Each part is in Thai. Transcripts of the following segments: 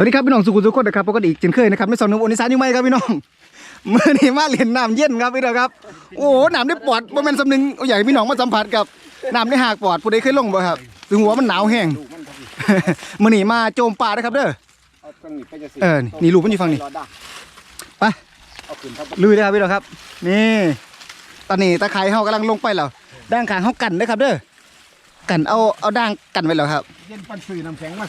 วัสดีครับพี่น้องสุขุมสุขคนนะครับปกติอีกเช่นเคยนะครับไม่สองหนุ่มโอนิสานอยู่ไหมครับพี่น้องเมื่อนี้มาเล่นน้ำเย็นครับพี่น้องครับโอ้โหน้ำได้ปอดบ่แม่นสำนึงเอาอยากให้พี่น้องมาสัมผัสกับน้ำได้หากปอดผู้ใดเคยลงบ่ครับถึงหัวมันหนาวแห้งมื่อนี้มาโจมป่านะครับเด้อเออนี่ลูกมันอยู่ฝั่งนี้ไปลุยเลยครับพี่น้องครับ นี่ ตอนนี้ตะไคร้เฮากำลังลงไปแล้วด้านขางเฮากันเด้อครับเด้อกันเอาเอาด่างกันไว้แล้วครับ เย็นปันซื้อน้ำแข็งมา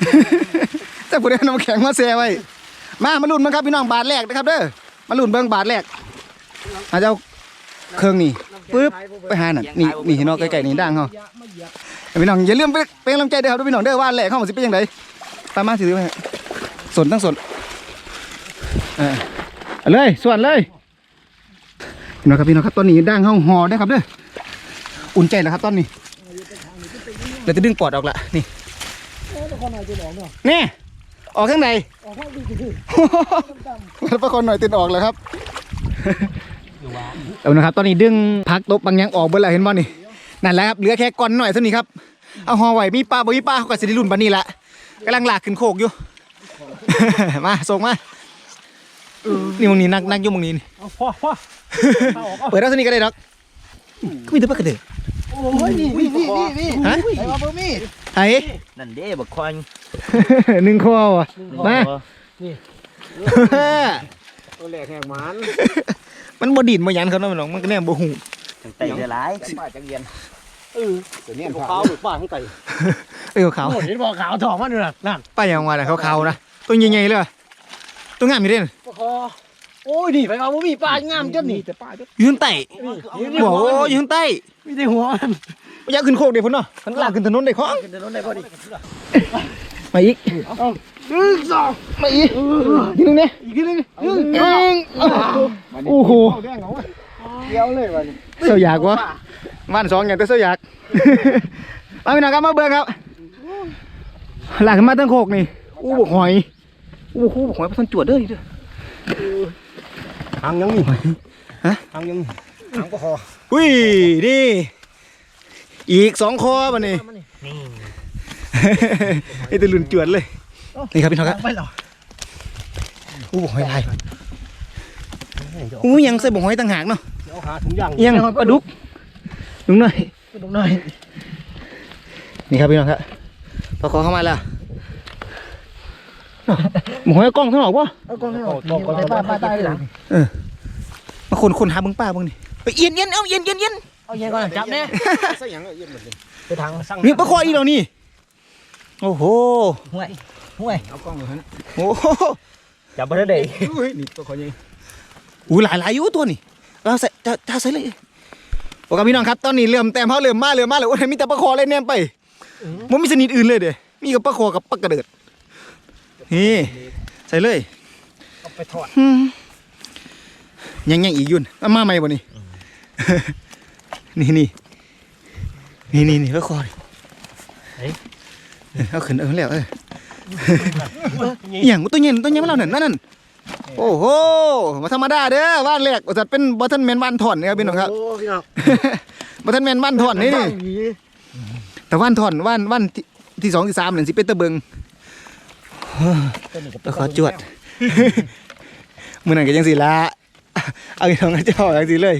แต่ผู้ใดเอาน้ำแข็งมาแช่ไว้ มามาลุ้นมั้งครับพี่น้องบาทแรกนะครับเด้อมาลุ้นเบิ่งบาทแรกอาจจะเอาเครื่องนี่ปึ๊บไปหานั่นนี่นี่เห็นเนาะใกล้ๆนี่ด่างเฮาพี่น้องอย่าลืมไปเป็นกำลังใจเด้อครับพี่น้องเด้อว่าแรกเฮาสิเป็นจังไดตามมาสิซื้อไปสนทั้งสนเออเลยส่วนเลยพี่น้องครับพี่น้องครับตอนนี้ด่างเฮาห่อได้ครับเด้ออุ่นใจแล้วครับตอนนี้เดี๋ยวจะดึงปอดออกละนี่นี่ ออกข้างในออกข้างในปลาคนหน่อยติดออกเลยครับเอานะครับ ตอนนี้ดึงพักตบบางอย่างออกเบิดแล้วเห็นบ่นี่นั่นแหละครับเหลือแค่ก้อนหน่อยเท่านี้ครับเอาห่อไว้มีปลาบ่มีปลาเขาก็สิได้รุ่นปานนี้ละกำลังลากขึ้นโคกอยู่ มาส่งมานี่มึงนี่นักนักอยู่มึงนี่นี่เอาพ่อพ่อเปิดแล้วเท่านี้ก็ได้ดอกก็มีแต่ปลากระเดือกโอ้ยนี่นี่นี่นี่นี่ฮะไอ้ว่าบ่มีไอ้นั่นเด้บักควาย หนึ่งข้อว่ะมาตัวแรกแหกหมันมันบ่ดินบ่หยันเขาเนาะมันหรอกมันก็แน่บ่หูจังไตเดือหลายป้าจังเย็นเออตัวนี้ขาวหรือป้าข้างไก่เอ้ยขาวโอ้เห็นบ่ขาวทองมันอยู่น่ะนั่นป้าอย่างว่าน่ะขาวๆนะตัวใหญ่ๆเลยว่ะตัวงามอยู่เด้นบ่คอโอ้ยนี่ไปเอาบ่มีป้างามจนนี่แต่ป้าจนอยู่ข้างใต้บอกว่าอยู่ข้างใต้มีแต่หัวมันอยากขึ้นโคกเดี๋ยวพุ่นเนาะขันลากขึ้นถนนได้ของขึ้นถนนได้พอดี มาอีกหนึ่งสองมาอีกทีนึงเนี่ยอีกทีนึงหนึ่งหนึ่งโอ้โหเอาแดงเอาไว้เดียวเลยวันนี้เสียวอยากวะวันสองอย่างแต่เสียวอยากมาพี่น้องครับมาเบิ่งครับลากขึ้นมาตั้งโคกนี่อู้บกหอยอู้หูบกหอยพันจวดเด้อนี่เด้อหางยังมีฮะหางยังมีหางบ่คออุ้ยนี่อีกสองคอมันนี่นี่ ไอ้ตะลุนจวดเลย นี่ครับพี่น้องครับไปหรออู้บกหอยลายอู้ยังใส่บกหอยต่างหากเนาะเดี๋ยวหาถุงยางยังปลาดุกลุงหน่อยไปตรงหน่อย นี่ครับพี่น้องครับพอขอเข้ามาแล้วบกหอยเอากล้องข้างนอกวะเอากล้องให้ออกบอกก่อนป้าป้าตายหลังมาคนคนหาเบึงป้าเบึงนี่ไปเอียนเอียนเอาเอียนเอียนเอียนเอาเย็นก่อนจับเนี่ยใส่หยังเย็นหมดเลยไปทางสั่งนี่ปลาคออีเรานี่ โอ้โหห่วยห่วยเอากล้องเลยฮะโอ้โหจับบ่ได้เด้อุ้ยนี่ตัวคอใหญ่อุ้ยหลายหลายอยู่ตัวนี่เราใส่จะจะใส่เลยโอ้ครับพี่น้องครับตอนนี้เริ่มแต้มเขาเริ่มมาเริ่มมาเลยโอ้ยมีแต่ปลาคอเลยแนมไปมันมีชนิดอื่นเลยเด้มีกับปลาคอกับปลากระเดิดนี่ใส่เลยเอาไปทอดอืมยังยังอีกอยุ่นเอามาใหม่บ่นี่นี่นี่นี่นี่นี่ปลาคอนี่ เอาขึ้นเออแล้วเอออหย่างตัวเย็นตัวเย็นมาเราหนึ่นนั่นนั่นโอ้โหมาธรรมดาเด้อบ้านแรกบริษัทเป็นบัทันแมนบ้านถอนนะครับพี่น้องครับโอ้พี่น้องบัทันแมนบ้านถอนนี่นี่แต่บ้านถอนบ้านบ้านที่ที่สองที่สามเนี่ยสิเป็นตะเบิงไปขอจวดมือนั่นก็ยังสิละเอาอีกทองกระเจ้าอย่างสิเลย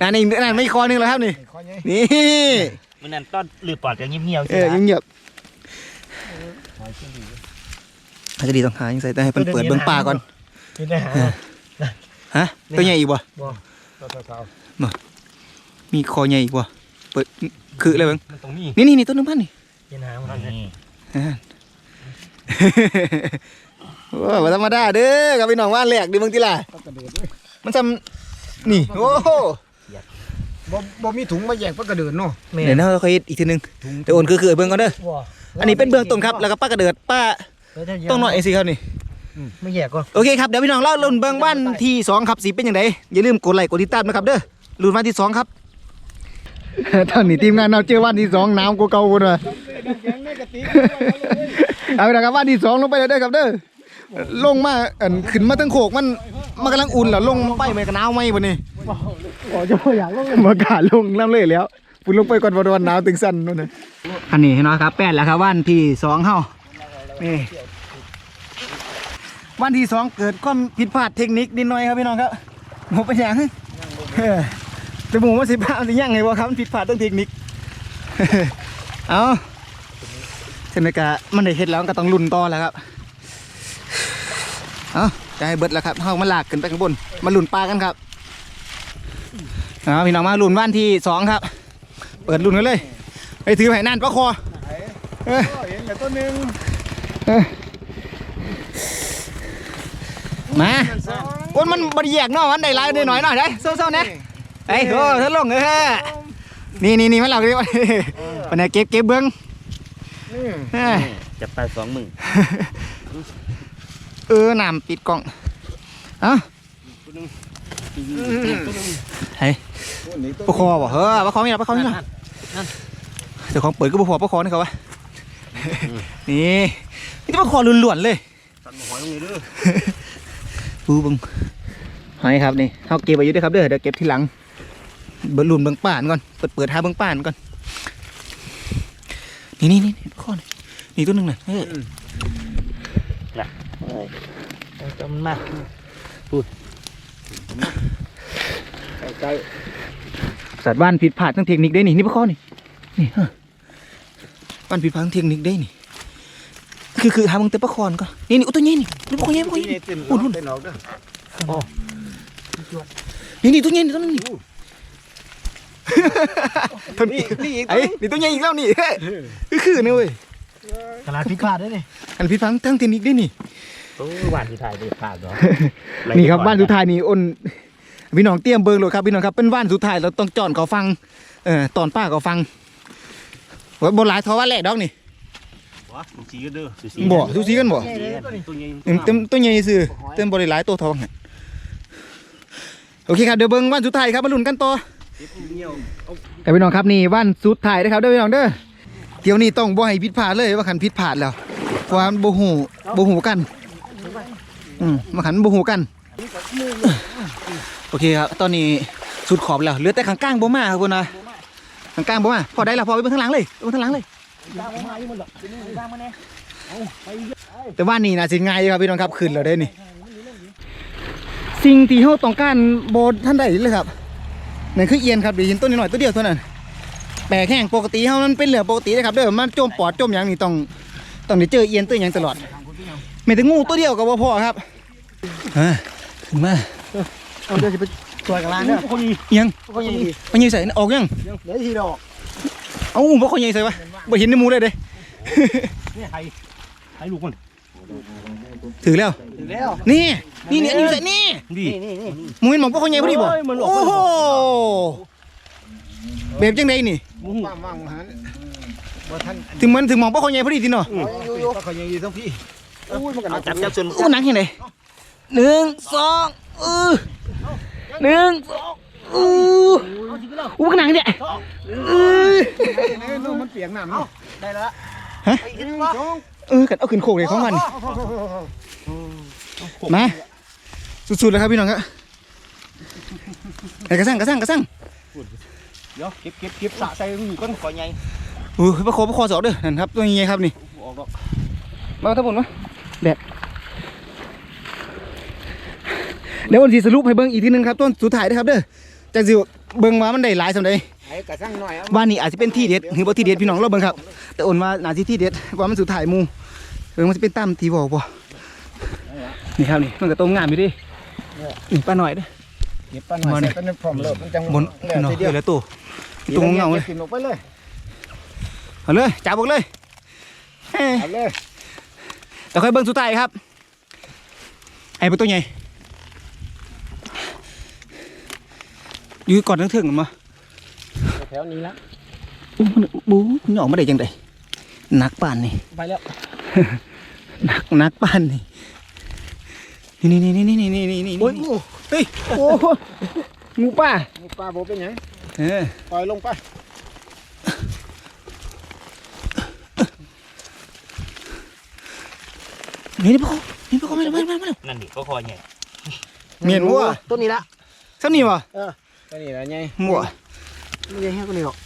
นั่นนี่นั่นไม่คอหนึงแล้วครับนี่คอใหญ่นี่มันนั่นต้นลือปอดกันเงียบๆเอใช่อไหมยั งเงียบถ้าจะดีต้องหายังใส่แต่ให้เพิ่นเปิดเบิ่งป่าก่อนกินได้หาฮะตัวใหญ่อีกบ่บ่ตัวเท่ามีคอใหญ่อีกบ่เปิดคืออะไรเบิ่งมันตรงนี้นี่นี่นี่ต้นนึงพันนี่กินหามันนี่โอ้บ่ธรรมดาเด้อกับพี่น้องว่านแหลกดิเบิ่งติล่ะก็กระเดือดเลยมันซ้ำนี่โอ้โหบ่บ่มีถุงมาแยกปลากระเดือดเนาะเดี๋ยวนะเราค่อยอีกทีหนึงแต่โอนคือคือเบิ่งก่อนเด้อบ่ อันนี้เป็นเบื้องต้นครับ แล้วก็ป้ากระเดิดป้าต้องหน่อยสิครับนี่ไม่แยกก่อนโอเคครับเดี๋ยวพี่น้องเล่าลุ่นเบิ่งวันที่สองครับสีเป็นอย่างไรอย่าลืมกดไลค์กดติดตามนะครับเด้อลุ่นวันที่สองครับตอนนี้ทีมงานเราเจอวันที่สองน้ำกูเก่ากูเลยเอาไปนะครับวันที่สองลงไปเลยเด้อครับเด้อลงมาอันขึ้นมาตั้งโขกมันมันกำลังอุ่นแล้วลงไปมันก็หนาวไหมบ่นี่ขอจะบ่อยากลงมากาลงน้ำเลยแล้ว ปุ่นลงไปก่อนวันวันหนาวตึงสั้นนู่นนะอันนี้เห็นไหมครับแปดแล้วครับวันที่สองเฮานี่วันที่สองเกิดความผิดพลาดเทคนิคนิดหน่อยครับพี่น้องครับหมูเป็นยังเออแต่หมูว่าสิบห้าสิยังไงวะครับผิดพลาดเรื่องเทคนิคเอาเช่นกะมันได้เฮ็ดแล้วก็ต้องลุนต่อแล้วครับเอาจะให้เบิดแล้วครับเฮามาลากขึ้นไปข้างบนมาลุนปลากันครับเอาพี่น้องมาลุนวันที่สองครับ เปิดลุ้นกันเลยไปถือไผ่นั่นปลาคอเออเห็นแต่ตัวหนึงมาโอ้ยมันบริแยกเนาะมันได้หลายได้หน่อยหน่อยได้เศร้าๆนะไอ้โธ่ทะลงเออนี่นี่นี่มันเราเรียกว่าปนไหนเก็บเก็บเบิ้งนี่เออจับปลาสองมือเออน้ำปิดกล่องเอ้าเฮ้ยตัวนี้ตัวปลาคอบ่เฮ้อปลาคอนี่ล่ะปลาคอนี่ล่ะ เจ้าของเปิดก็บ่พอปลาคอนี่เขาวะนี่นี่ปลาคอล้วนๆเลยตัดหอยลงนี่เด้อปูเบึงหอยครับนี่เขาเก็บไว้อยู่เด้วยครับเด้อเดี๋ยวเก็บทีหลังเบิดลุ่นเบิ่งป่านก่อนเปิดเปิดหาเบิ่งป่านก่อนนี่นี่นี่นี่ข้อนี่นี่ตัวหนึงน่ะเออเอาจำมาใกล้ สัตว์บ้านผิดพลาดทั้งเทคนิคได้นี่นี่ปลาข้อนี่นี่ฮะบ้านผิดพลาดทั้งเทคนิคได้นี่คือคือหาเบิ่งแต่ปลาคอนก่อนนี่นี่อุ้ยตัวนี้นี่นี่ปลาคอใหญ่ปลาคอใหญ่นี่เต็มอุ่นอุ่นเต็มออกเด้อนี่นี่ตัวใหญ่นี่ตัวนึงนี่ตัวนี้นี่อีกไอ้นี่ตัวใหญ่อีกแล้วนี่เฮ้ยคือคือนี่เว้ยขนาดพิฆาตได้นี่อันผิดพลาดทั้งเทคนิคได้นี่โอ้หวานที่ถ่ายได้พลาดเหรอนี่ครับบ้านสุดท้ายนี่อ้น พี่น้องเตรียมเบิงเลยครับพี่น้องครับเป็นบ้านสุดท้ายเราต้องจอนเขาฟังเออตอนป้าเขาฟังว่าบนหลายทอว่าแหลกดอกนี่วะสีกันเด้อสุสีบ่ทุซีกันบ่ตัวใหญ่เต็มเต็มตัวใหญ่ซื่อเต็มบริหลายตัวทองหั่นโอเคครับเดี๋ยวเบิ่งบ้านสุดท้ายครับมาลุ้นกันต่อเก็บเงี้ยวเอาแต่พี่น้องครับนี่บ้านสุดท้ายนะครับเด้อพี่น้องเด้อเที่ยวนี้ต้องบ่ให้ผิดพลาดเลยว่าคันผิดพลาดแล้วเพราะว่ามันบ่ฮู้บ่ฮู้กันอืมมาขันบ่ฮู้กัน โอเคครับ ตอนนี้สุดขอบแล้วเหลือแต่ข้างกลางบ่มาครับคุณนะข้างกลางบ่มาพอได้แล้วพอไปเบิ่งข้างหลังเลยเบิ่งข้างหลังเลยแต่ว่านี่นะสิง่ายอยู่ครับพี่น้องครับขึ้นแล้วได้นี่ สิ่งที่เฮาต้องการบ่ท่านใดเลยครับนั่นคือเอียนครับเดี๋ยวเห็นต้นนิดหน่อยตัวเดียวเท่านั้นแปลกแห้งปกติเฮามันเป็นเหลือปกตินะครับเด้อมันจมปอดจมหยังนี่ต้องต้องได้เจอเอียนตัวหยังตลอดแม้แต่งูตัวเดียวก็บ่พอครับขึ้นมา เอาเดี๋ยวจะไปช่วยกันล้างเด้อคนนี้เอียงคนนี้มันยิงใส่ออกยังเดี๋ยวทีดอกเอ้าบ่เขายิงใส่วะบ่เห็นในหมูเลยเด้นี่ใครใครลูกมันถือแล้วถึงแล้วนี่นี่นี่อันนี้ใส่นี่ดีนี่นี่นี่มึงเห็นหมองบ่เขายิงพอดีบ่โอ้ยมันออกโอ้โหแบบจังไดนี่มึงว่างว่างหันบ่ทันถึงมันถึงหมองบ่เขายิงพอดีทีเนาะอยู่ๆเขายังอยู่ทั้งพี่อุ้ยมันก็เอาจับจับจนอู้หนังยังไงหนึ่งสอง เออหนึ่งสองอู้อู้หนังเนี่ยเออนู่นมันเปียกน้ำเนาะได้แล้วฮะไปอีกสอเออกันเอาขึ้นโคกเลยของมันมาสุดๆเลยครับพี่น้องครับไอ้กระสังกระสังกระสังเดี๋ยวเก็บเก็บเก็บสะใส่หนีก้อนคอใหญ่โอ้ยพระโคพระโคสอกเด้อนั่นครับตัวนี้ไงครับนี่มาทั้งหมดมาแดด เดี๋ยววันที่สรุปให้เบิ่งอีกทีหนึงครับต้นสุดท้ายนะครับเด้อจากสิเบิ่งว่ามันได้หลายสำใดไอ้กระสังหน่อยเอาบ้านนี้อาจจะเป็นที่เด็ดหรือบ่ที่เด็ดพี่น้องเราเบิ่งครับ แต่โอนว่าน่าสิที่เด็ดว่ามันสุดท้ายหมู่เออมันสิเป็นตามที่บอกบ่นี่ครับนี่มันก็ตรงงามอยู่ดินี่ป้าหน่อยเด้อเก็บปลาหน่อยใส่กันในพร้อมเลิกมันจังบนเหลือเนาะทีเดียวเหลือตัวตรงเงาเลยกินออกไปเลยเอาเลยจับออกเลยเอ้ยเอาเลยแต่ค่อยเบิ่งสุดท้ายครับไอ้เป็นตัวใหญ่ อยู่ก่อนทั้งถึงๆมาแถวนี้ละอู้มันบูมันออกมาได้ยังไงหนักป่านนี่ไปแล้วหนักหนักป่านนี่นี่นี่นี่นี่นี่นี่นี่นี่โอ้ยงูเฮ้ยโอ้งูป่างูปลาโบเป็นหยังเออปล่อยลงไปนี่นี่พ่อนี่พ่อมาแล้วมาแล้วมาแล้วนั่นดิก็คอใหญ่เมียนวัวตัวนี้ละซ้ำนี่วะ ตัวนี้ละไงมัวไม่ใช่แค่ตัวนี้หรอก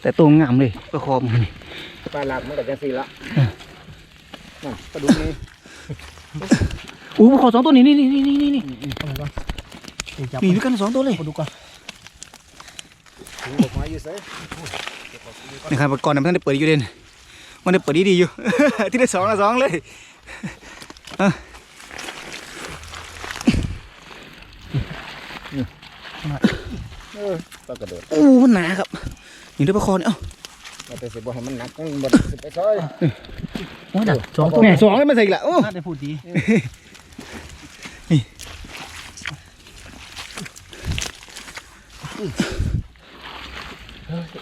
แต่ตัวงามเลยประคอมนนี่ปลาหลักมันก็จะสีละนั่นปลาดุกนี่อู้ขอสองตัวนี่นี่นี่นี่นี่นี่เอามาก่อนนี่จับมีด้วยกันสองตัวเลยมาดูก่อนถูออกมาอยู่ไสนี่ครับก่อนนั้นเพิ่งได้เปิดอยู่เด่นมันได้เปิดดีดีๆอยู่ ที่ได้สองละสองเลย เออเออปลากระโดดโอ้มันหนาครับนี่ด้วยประคอเนี่ยเอ้ามาแต่สิบ่ให้มันหนักมันบ่สิไปซอยโอ้ยหนักสองตัวแหม่สองเลยมาใส่อีกละโอ้น่าจะพูดดี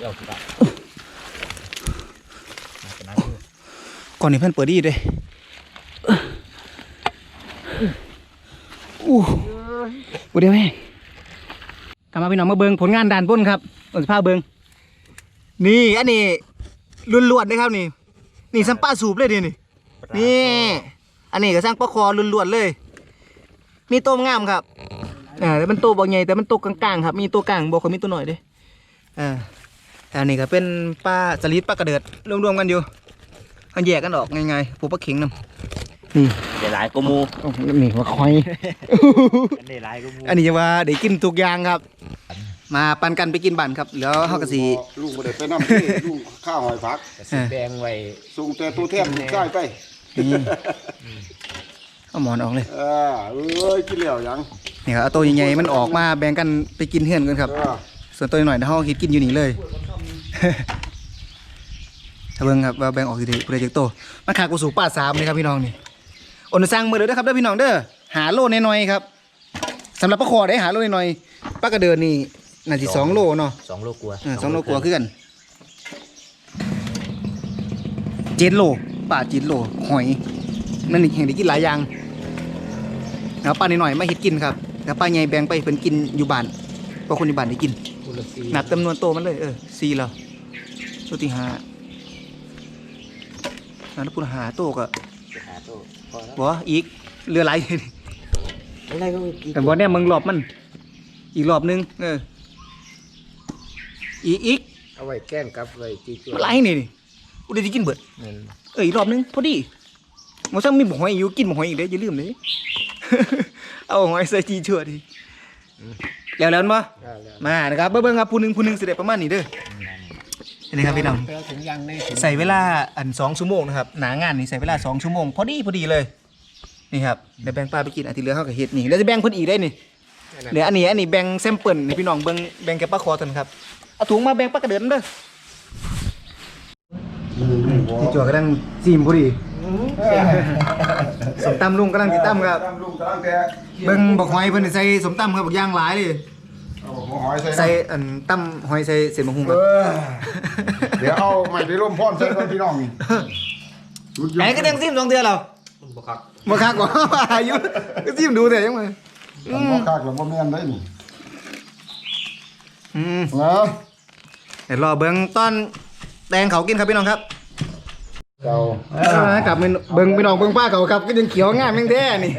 เอาสิบาทก่อนนี้เพิ่นเปิดดีเลยอู้บ่เดี๋ยวแม่ กลับมาพี่น้องมาเบิงผลงานด้านบนครับเบิ่งสภาพเบิงนี่อันนี้ล้วนๆเลยครับนี่ นี่สัมป้าสูบเลยดินี่นี่ อันนี้ก็สร้างปลาคอล้วนๆเลย มีตัวงามครับอ่าแต่มันตัวบ่ใหญ่แต่มันตัวกลางๆครับ มีตัวกลางบ่ค่อยมีตัวหน่อยด้อ่าแต่อันนี้ก็เป็นปลาสลิดปลากระเดิดรวมๆกันอยู่มันแยกกันออกง่ายๆผูปลาเข็งนำ นี่เดี๋ยวหลายกูมูนี่ว่าคอยอันนี้หลายกูมูอันนี้จะว่าได้กินทุกอย่างครับ มาปันกันไปกินบันครับแล้วเฮาก็สิลุงบ่ได้ไปนำที่ลุงข้าวหอยผักกระสีแดงไว้ส่งแต่ตัวแทนใกล้ไปนี่เอาหมอนออกเลยเออเอ้ยกินแล้วยังนี่ครับเอาตัวใหญ่ๆมันออกมาแบ่งกันไปกินเฮือนกันครับเออส่วนตัวหน่อยนะเฮาคิดกินอยู่นี่เลยถ้าเบิ่งครับว่าแบ่งออกสิได้ผู้ใดจักโตมันขาดกูสู่ป้าสามเลยครับพี่น้องนี่ โอนสั่งมือเด้อนะครับเด้อพี่น้องเด้อหาโลน้อยๆครับสำหรับปลาคอได้หาโลน้อยๆปลากระเดินนี่น่าสิสองโลเนาะสองโลกลัวเออสองโลกว่าคือกันเจ็ดโลป่าเจ็ดโลหอยนั่นนี่แห่งได้กินหลายอย่างแล้วป้าหน่อยๆมาเฮ็ดกินครับแล้วป้าใหญ่แบ่งไปเพิ่นกินอยู่บ้านเพราะคนอยู่บ้านได้กินคุณละสีนับจำนวนโตมันเลยเออสี่แล้วตัวที่ห้านับพูดหาโตก็หาโตพ อแล้วบ่อีกเหลือหลายอะไรก็กินแต่บ่เนี่ยมึงรอบมัน อีกรอบนึงเอออีกอีกเอาไว้แกล้งกับไว้จีจั่วมันหลายนี่นี่กูได้สิกินเบิดนั่นเอออีกรอบนึงพอดีหมันซังมีบ่หอยอยู่กินบ่หอยอีกเด้ออย่าลืมเด้ เอาหอยใส่จีเชื่อดิแล้วแล้วบ่ได้แล้ว มานะครับเบิ่งๆครับผู้หนึงผู้หนึงสิได้ประมาณนี้เด้อนี่ ครับพี่น้องแปลถึงยังในถุงใส่เวลาอัน2ชั่วโมงนะครับหนางานนี่ใส่เวลา2ชั่วโมงพอดีพอดีเลยนี่ครับเดี๋ยวแบ่งปลาไปกินอันที่เหลือเฮาก็เฮ็ดนี่แล้วจะแบ่งเพิ่นอีกได้นี่เหลืออันนี้อันนี้แบ่งแซมเปิลนี่พี่น้องเบิ่งแบ่งแก่ปลาคอตันครับเอาถุงมาแบ่งปลากระเดินเด้อที่จั่วกำลังซีมพอดีสมตำลุงกำลังติดตำครับตามลุงกำลังแต่เบิ่งบอกหอยเพิ่นใส่สมตำครับบอกย่างหลายเลยเอาหัวหอยใส่ใส่อันตำหอยใส่เศษมะฮุ่งคเอรับอ เดี๋ยวเอาไม้ไปร่มพร้อมใส่ก่อนพี่น้องนี่สุดยอไหนดก็เด้งซิมสองเดือนแล้วบ่ครับบ่คักบ่ อายุก็ซิมดูแต่ยังไงผมบ่คักแล้วบ่แม่นได้นี่อืมนะเดี๋ยวรอเบิ่งตอนแตงเขากินครับพี่น้องครับเจ้ากลับเมนูเบิ่งพี่น้องเบิ่งป้าเขาครับก็ยังเขียวงามแม่งแท้นี่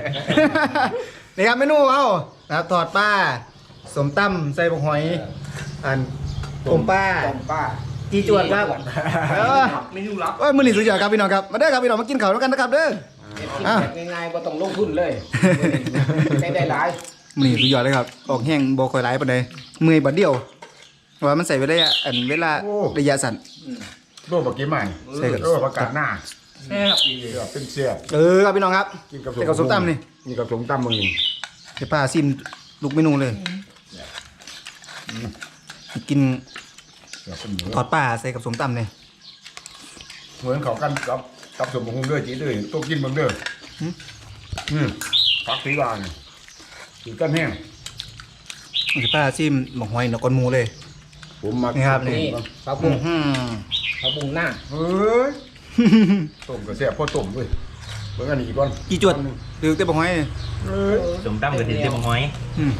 นี่ครับเมนูเอ้านะครับทอดปลาสมตำใส่บอกหอย อันต้มปลาต้มป้า จีจวดครับเออเมนูลับโอ้ยมื้อนี้สุดยอดครับพี่น้องครับมาเด้อครับพี่น้องมากินข้าวด้วยกันนะครับเด้อ อะ ง่ายๆบ่ต้องลงทุนเลยได้ได้หลายมื้อนี้สุดยอดเลยครับออกแห้งบ่ค่อยหลายปานใดเมื่อยบัดเดียวว่ามันใส่เวลาอันเวลาระยะสั้น โดนบักกี้ใหม่ใส่กับเออประกาศหน้าแซ่บอีหลีเออเป็นเสียเออครับพี่น้องครับกินกับใส่กับส้มตำนี่นี่กับสมตำมึงนี่เดี๋ยวป้าซิมลูกเมนูเลย กิน เดี๋ยวเป็นเหมือนทอดปลาใส่กับส้มตำเนี่ยเหมือนเขากันกับกับสมมุงเด้อจีเด้อตัวกินมึงเด้ออืมผักสีบานกินกันแห้งเดี๋ยวป้าซิมหมกหอยนกกอนหมูเลย ผมมานี่ครับนี่ปลาอืบุ้งอหือปลาบุ้งหน้าเฮ้ยต้มก็แซ่บพอต้มเว้ยเบิ่งอันนี้ก่อนกี่จวดหรือเต้บกหอยเอ้ยสมตำกับถึงเต็มหอยอืม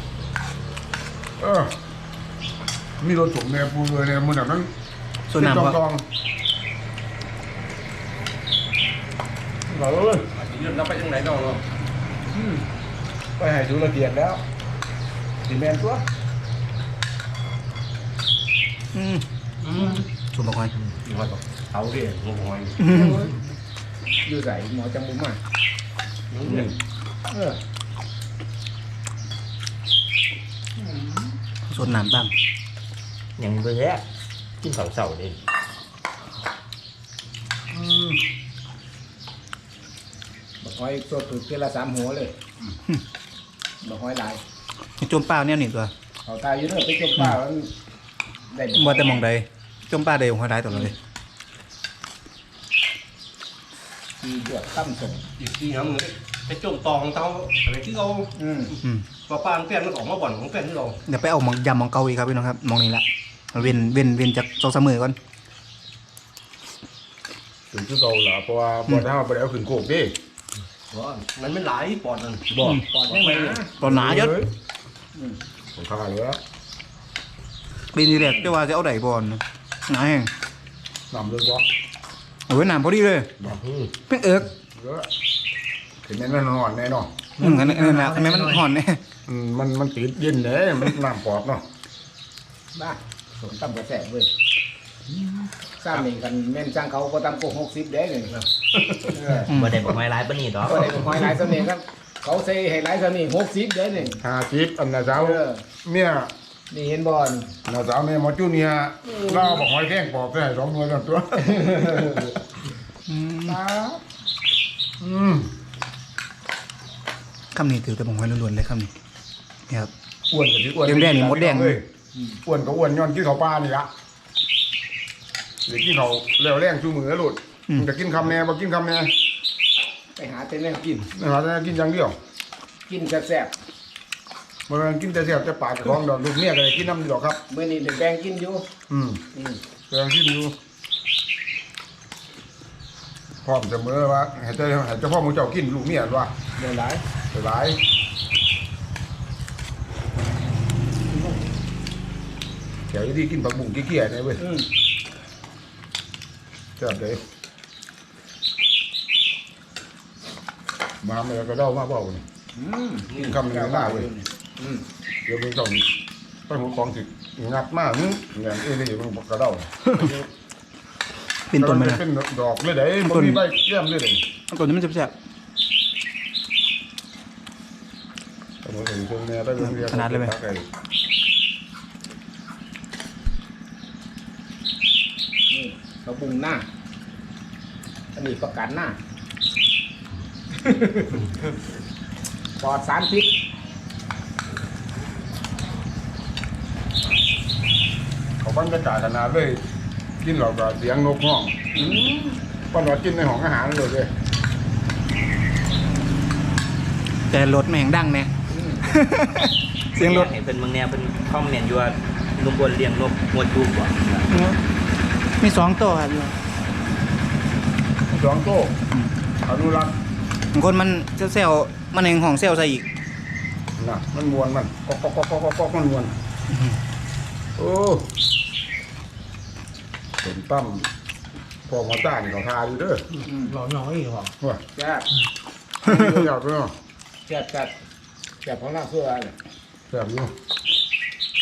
เออ มีรถผมเนี่ยปูเลยเนี่ยมือหนังนั้นส่วนน้ำก็ก็กองเราเลยเราไปทางไหนต่อเราไปให้ดูละเอียดแล้วดีแมนตัวอืมส่วนบกหอยเขาเรียกงมหอยอืมอยู่ไหนหมอจังบุ้มมาเออส่วนน้ำบ้าง ยังเบื่อกินข้าวเสาดิอืมบักหอยตัวถูกเทอละสามหัวเลยบักหอยหลายจมเปล่าเนี่ยนี่ตัวเขาตายอยู่เนอะไปจมป่ามันได้บ่แต่มองใดจมเปล่าเดียวหัวได้ตัวเลยทีเดือดตั้มส่งอีกทีครับมึงไปจมตองเต้าอะไรที่เราอืมอืมปลาปานเปลี่ยนมันออกมาบ่อนของเปลี่ยนที่เราเดี๋ยวไปเอาหมองยำหมองเกาอีกครับพี่น้องครับหมองนี้ละ เว้นเว้นเว้นจากสองสามมือก่อนถึงคือเก่าละเพราะว่าพอถ้าไปแล้วขึ้นโคกดิว่ามันไม่หลายปอดนั่นบอกปอดยังไงนะตอนหนาเยอะผมขายเลยละปีนี้แหละจะว่าจะเอาไดบอลหนาแห้งนำเลยบ่เอาไว้น้ำพอดีเลยเพิ่งเอิกเยอะถึงแม้มันนอนแน่นอนอืมอันนั้นอันนั้นนะทำไมมันห่อนเนี่ยอืมมันมันติดเย็นแน่มันน้ำปอดเนาะบ้า สมตั้มกระแสเว้ยสร้างนี่กันแม่นจ้างเขาก็ตั้มโกหกสิบเด้เลยเออบ่ได้บอกไม่ร้ายปานนี้ดอกก็ได้บักหอยหลายสำเนียงครับ เขาใส่ให้หลายสำเนียงหกสิบเด้เลยหาจิบอันน่ะสาวเออเมียนี่เห็นบอลน่ะสาวเมียหมอจูเนียร์เราบอกหอยแข้งปอบได้สองมือกันตัวอืมคำนี้ถือแต่ผมไว้ล้วนๆเลยคำนี้นี่ครับอ้วนกับที่อ้วนแดงๆนี่มดแดงเอ้ย อ้วนก็อ้วนย้อนกินข้าวปลานี่ละเดี๋ยวกินข้าวแล้วแรงชูมือหลุดมันจะกินคำแน่บ่กินคำแน่ไปหาแต่แม่งกิน นะครับแต่กินอย่างเดียวกินแซ่บบ่แม่นกินแต่แซ่บแต่ปากเจ้าของดอกลูกเมียก็ได้กินน้ำอยู่ดอกครับ ๆมื่อนี้เด็กแบ่งกินอยู่อืม อืมแบ่งกินอยู่พร้อมเสมอว่าให้เจ้าให้เจ้าพ่อหมูเจ้ากินลูกเมียว่าเดี๋ยวหลาย หลาย เดี๋ยวดีกินผักบุ้งเกี้ยๆเนี่ยเว้ยอืมแซ่บเลยมาเมื่อก็เด้ามาเปล่านี่อืมกินคำหนึ่งหน้าเว้ยอืมเดี๋ยวมึงต้องไปหัวกองสิงัดมากนึงอย่างเอ้ยนี่มึงบอกกระเด้าเป็นต้นไหมมันะเป็นดอกเลยเด้ต้มันนมีใบเยี่ยมเลยเด้ต้นนี้มันจะแซ่บถนนเห็นตรงเนี้ยไปโรงเรียนขนาดเลยไหม ตักอ้ นี่เราปรุงหน้า อันนี้ประกันหน้า ปลอดสารพิษเขาบรรยากาศขนาดเลย กินเหล่ากับเสียงนกห้องป้อนว่ากินในห้องอาหารเลยเลยแต่รถแม่งดังแน่เสียงรถให้เพิ่นเมืองแนวเพิ่นคอมเมนต์อยู่ว่าลุงบนเลี้ยงนกงวดจูบบ่ มีสองตัวครับอยู่สองโต๊ะอนุรักษ์บางคนมันเซลล์มันเองของเซลล์ใส่อีกน่ะมันมวนมันก๊อกก๊อกก๊อกก๊อกก๊อกมันมวนโอ้ผมตั้มพอหมอต้านี่เขาทาอยู่เด้อหล่อน้อยหรอว่าแซ่บอยากเนาะแซ่บแซ่บแซ่บของเราคืออะไรแบบอยู่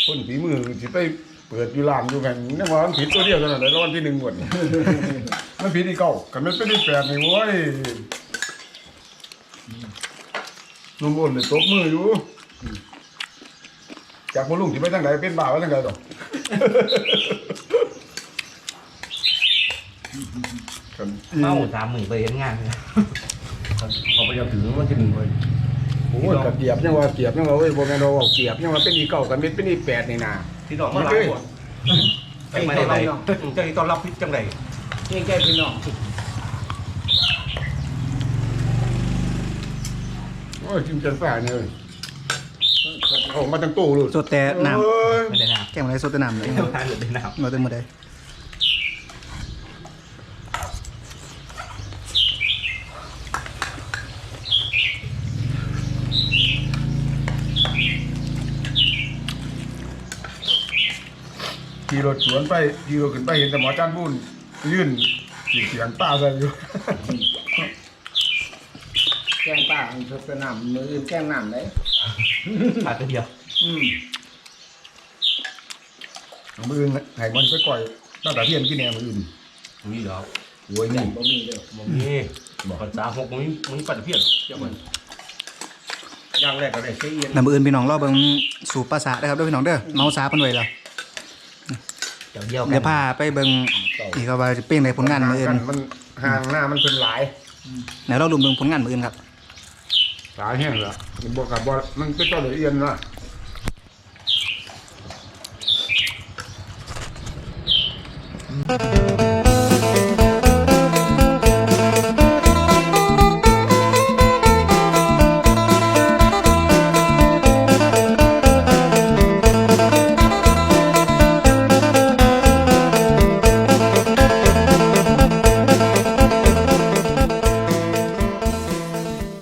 คนฝีมือสิไป เปิดอยู่ร้านอยู่กันนี่ว่ามันผิดตัวเดียวเท่านั้นแหละรางวัลที่หนึ่งหมดนี่ มันผิดอีกเก้ากันมันเป็นที่แปดนี่โว้ยนุ่มอ่อนเลยตบมืออยู่ จากพ่อลุงที่ไปทางไหนเป็นบ่าวไปทางไหนดอก กันเมาสามหมื่นไปเห็นงานเลยเขาไปยังถึงวันที่หนึ่งเลยโอ้ยกับเกียบยังว่าเกียบยังว่าเว้ยบ่แม่นเราเว้าเกียบยังว่าเป็นอีเก้ากันเป็นเป็นอีแปดนี่นา ที่ดอกมาหลายคนใจตอนรับใจตอนรับพิษจังไรเก่งใจพี่น้องโอ้ยจิ้มจันฝ่าเนี่ยเว้ยเอามาตั้งตู้เลยสดแต่น้เอ้ยไม่ได้น้ำแก้มอะไรสดแต่น้ำเลยำทานหรือได้น้เราเต็มหมดเลย ขี่รถสวนไปขี่รถขึ้นไปเห็นแต่หมอจันบุญยื่นเสียงป้าใส่อยู่ แกงป้าอันสดน้ำมืออื่นแกงน้ำเลยำขาดตัวเดียวอืมมืออื่นให้มันไปก่อยตั้งแต่เที่ยงกินแหนมืออื่นนี่เหรอโวยนี่บ่มีเด้อบ่มีบอกกันสามหกมึงมึงปัดเพี้ยนเดี๋ยวมันอย่างแรกก็ได้เสียเอียนน้ำมืออื่นพี่น้องรอเบิ่งสู่ภาษาเด้อครับเด้อพี่น้องเด้อเมาสาเพิ่นไว้แล้ว เดี๋ยวเดียวกัเดี๋ยวพาไปเบิ่งอีก็ว่าจะเป็นในผลงานมืออื่นมันห่างหน้ามันเป็นหลายเดี๋ยวเราดูเบิ่งผลงานมืออื่นครับหลายแห้งเหรอบอกกับบอมันเป็นตัวละเอียดนะเ